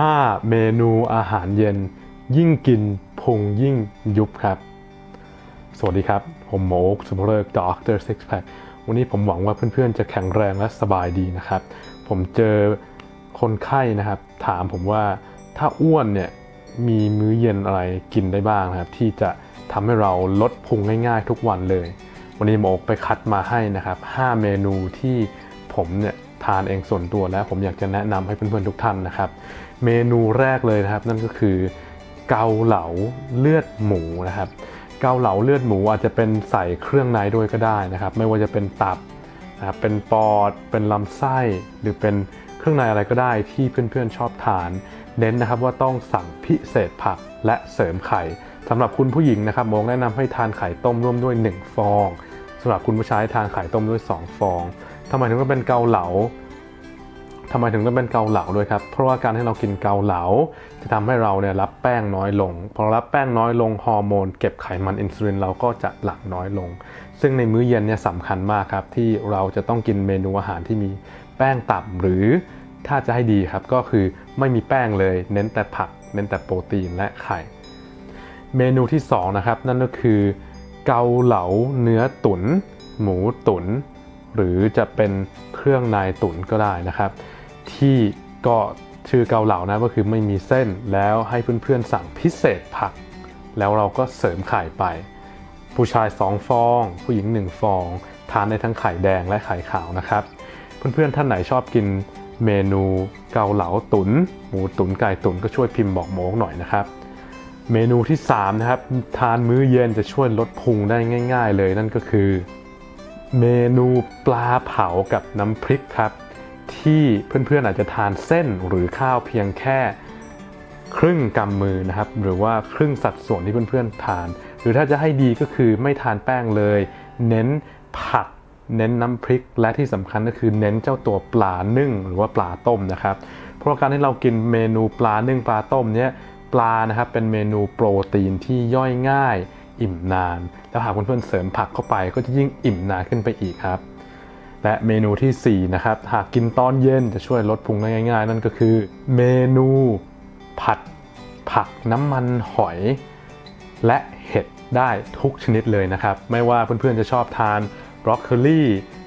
5 เมนูอาหารเย็น ยิ่งกินพุงยิ่งยุบครับ สวัสดีครับ ผมโมกสุภเริกดรซิกแพควันนี้ผมหวังว่าเพื่อนๆ จะแข็งแรงและสบายดีนะครับ ผมเจอคนไข้นะครับ ถามผมว่าถ้าอ้วนเนี่ยมีมื้อเย็นอะไรกินได้บ้างนะครับ ที่จะทำให้เราลดพุงง่ายๆ ทุกวันเลย วันนี้โมกไปคัดมาให้นะครับ 5 เมนูที่ผมเนี่ย ทานเองส่วนตัวแล้วผมอยากจะแนะนำให้เพื่อนๆทุกท่านนะครับ เมนูแรกเลยนะครับ นั่นก็คือเกาเหลาเลือดหมูนะครับ เกาเหลาเลือดหมูอาจจะเป็นใส่เครื่องในด้วยก็ได้นะครับ ไม่ว่าจะเป็นตับนะครับเป็นปอด เป็นลำไส้ หรือเป็นเครื่องในอะไรก็ได้ที่เพื่อนๆชอบทาน เน้นนะครับว่าต้องสั่งพิเศษผักและเสริมไข่สำหรับคุณผู้หญิงนะครับโมงแนะนำให้ทานไข่ต้มร่วมด้วย 1 ฟอง สำหรับคุณผู้ชายทานไข่ต้มด้วย 2 ฟองทำไมถึงต้องเป็นเกาเหลาทำไมถึงต้องเป็นเกาเหลาด้วยครับ เพราะว่าการที่เรากินเกาเหลา จะทำให้เราเนี่ยรับแป้งน้อยลง พอรับแป้งน้อยลงฮอร์โมนเก็บไขมันอินซูลินเราก็จะหลั่งน้อยลง ซึ่งในมื้อเย็นเนี่ยสำคัญมากครับ ที่เราจะต้องกินเมนูอาหารที่มีแป้งต่ำหรือถ้าจะให้ดีครับก็คือไม่มีแป้งเลย เน้นแต่ผัก เน้นแต่โปรตีนและไข่ เมนูที่สองนะครับนั่นก็คือ เกาเหลาเนื้อตุน๋นหมูตุน๋นหรือจะเป็นเครื่องในตุ๋นก็ได้นะครับ ที่ก็ชื่อเกาเหลานะก็คือไม่มีเส้นแล้วให้เพื่อนๆสั่งพิเศษผัก แล้วเราก็เสริมไข่ไป ผู้ชาย 2 ฟอง ผู้หญิง 1 ฟอง ทานได้ทั้งไข่แดงและไข่ขาวนะครับ เพื่อนๆท่านไหนชอบกินเมนูเกาเหลาตุน๋นหมูตุ๋นไก่ตุ๋นก็ช่วยพิมพ์บอกโมกหน่อยนะครับ เมนูที่ 3 นะครับ ทานมื้อเย็นจะช่วยลดพุงได้ง่าย ๆ เลยนั่นก็คือ เมนูปลาเผากับน้ำพริกครับ ที่เพื่อนๆอาจจะทานเส้นหรือข้าวเพียงแค่ครึ่งกำมือนะครับ หรือว่าครึ่งสัดส่วนที่เพื่อนๆทาน หรือถ้าจะให้ดีก็คือไม่ทานแป้งเลย เน้นผัก เน้นน้ำพริก และที่สำคัญก็คือเน้นเจ้าตัวปลานึ่ง หรือว่าปลาต้มนะครับ เพราะการที่เรากินเมนูปลานึ่งปลาต้มเนี่ย ปลานะครับเป็นเมนูโปรตีนที่ย่อยง่าย อิ่มนาน แล้วหากเพื่อนๆเสริมผักเข้าไปก็จะยิ่งอิ่มนานขึ้นไปอีกครับ และเมนูทีสี่ 4 นะครับ หากกินตอนเย็นจะช่วยลดพุงได้ง่าย ๆ นั่นก็คือ เมนูผัดผักน้ำมันหอย และเห็ดได้ทุกชนิดเลยนะครับ ไม่ว่าเพื่อนๆจะชอบทานบรอกโคลี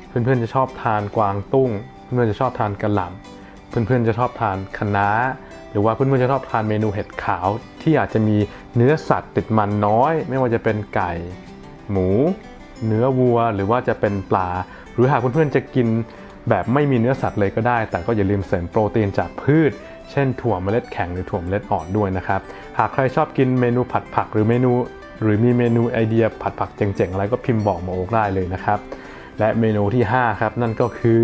เพื่อนๆจะชอบทานกวางตุ้ง เพื่อนๆจะชอบทานกระหล่ำ เพื่อนๆจะชอบทานคะน้า หรือว่าเพื่อนๆจะชอบทานเมนูเห็ดขาว ที่อาจจะมีเนื้อสัตว์ติดมันน้อย ไม่ว่าจะเป็นไก่ หมู เนื้อวัว หรือว่าจะเป็นปลา หรือหากเพื่อนๆจะกินแบบไม่มีเนื้อสัตว์เลยก็ได้ แต่ก็อย่าลืมเสริมโปรตีนจากพืช เช่นถั่วเมล็ดแข็งหรือถั่วเมล็ดอ่อนด้วยนะครับ หากใครชอบกินเมนูผัดผักหรือเมนู หรือมีเมนูไอเดียผัดผักเจ๋งๆอะไรก็พิมพ์บอกหมาโอ๊กได้เลยนะครับ และเมนูที่ 5 ครับนั่นก็คือ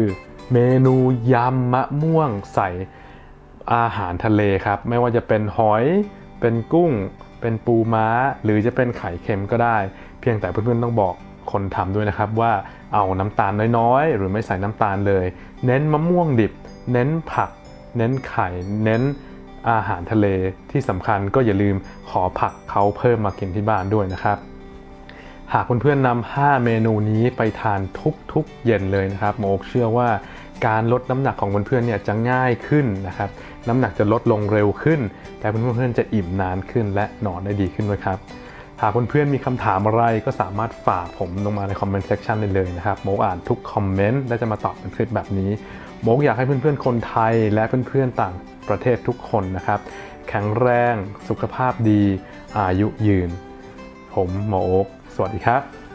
เมนูยำมะม่วงใส่อาหารทะเลครับ ไม่ว่าจะเป็นหอย เป็นกุ้ง เป็นปูม้า หรือจะเป็นไข่เค็มก็ได้ เพียงแต่เพื่อนๆต้องบอกคนทำด้วยนะครับว่าเอาน้ำตาลน้อยๆ หรือไม่ใส่น้ำตาลเลย เน้นมะม่วงดิบ เน้นผัก เน้นไข่ เน้นอาหารทะเลที่สำคัญก็อย่าลืมขอผักเขาเพิ่มมากินที่บ้านด้วยนะครับ หากเพื่อนๆนำ5 เมนูนี้ไปทานทุกๆ เย็นเลยนะครับโมกเชื่อว่า การลดน้ำหนักของเพื่อนๆเนี่ยจะง่ายขึ้นนะครับน้ำหนักจะลดลงเร็วขึ้น แต่เพื่อนๆจะอิ่มนานขึ้น และนอนได้ดีขึ้นด้วยครับหากเพื่อนๆมีคำถามอะไรก็สามารถฝากผมลงมาในคอมเมนต์เซ c ชันได้เลยนะครับโมกอ่านทุกคอมเมนต์และจะมาตอบเป็นคลิปแบบนี้โมกอยากให้เพื่อนๆคนไทยและเพื่อนๆต่างประเทศทุกคนนะครับแข็งแรงสุขภาพดี อายุยืน ผมหมอโอ๊กสวัสดีครับ